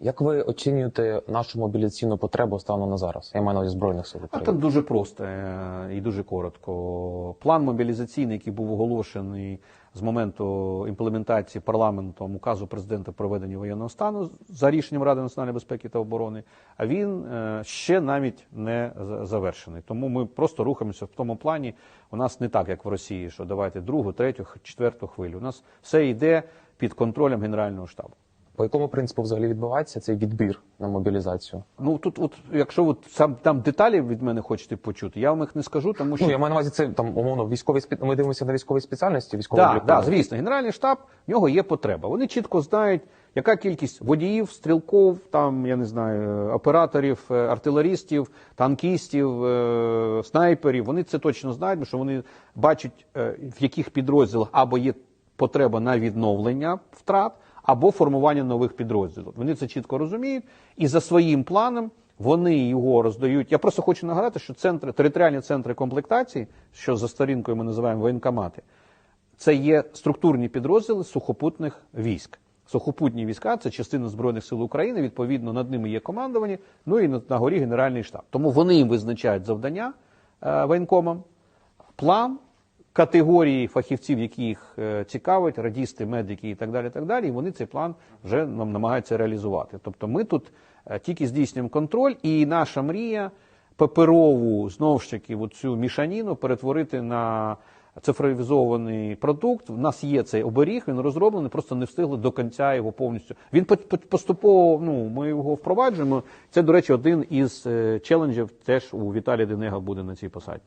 Як ви оцінюєте нашу мобілізаційну потребу станом на зараз? Я маю на увазі збройних сил А України. дуже просто е, і дуже коротко. План мобілізаційний, який був оголошений з моменту імплементації парламентом указу президента про введення воєнного стану за рішенням Ради національної безпеки та оборони, а він е, ще навіть не завершений. Тому ми просто рухаємося в тому плані. У нас не так, як в Росії, що давайте другу, третю, четверту хвилю. У нас все йде під контролем Генерального штабу. По якому принципу взагалі відбувається цей відбір на мобілізацію? Ну тут, от якщо от сам там деталі від мене хочете почути, я вам їх не скажу, тому що Ну я маю на увазі це там умовно військові спі... Ми дивимося на військові спеціальності, військові Так, да, звісно, Генеральний штаб в нього є потреба. Вони чітко знають, яка кількість водіїв, стрілков, там я не знаю, операторів, е, артилерістів, танкістів, е, снайперів. Вони це точно знають, бо що вони бачать, е, в яких підрозділах або є потреба на відновлення втрат, або формування нових підрозділів. Вони це чітко розуміють, і за своїм планом вони його роздають. Я просто хочу нагадати, що центри, територіальні центри комплектації, що за сторінкою ми називаємо воєнкомати, це є структурні підрозділи сухопутних військ. Сухопутні війська це частина Збройних сил України, відповідно, над ними є командування, ну і на, горі Генеральний штаб. Тому вони їм визначають завдання е, воєнкомам, план, категорії фахівців, які їх е, цікавить, радісти, медики і так далі. так далі, І вони цей план вже нам намагаються реалізувати. Тобто ми тут е, тільки здійснюємо контроль, і наша мрія паперову знову ж таки цю мішаніну перетворити на цифровізований продукт. У нас є цей оберіг, він розроблений, просто не встигли до кінця його повністю. Він по- по- поступово, ну ми його впроваджуємо. Це, до речі, один із е, челенджів теж у Віталія Денега буде на цій посаді.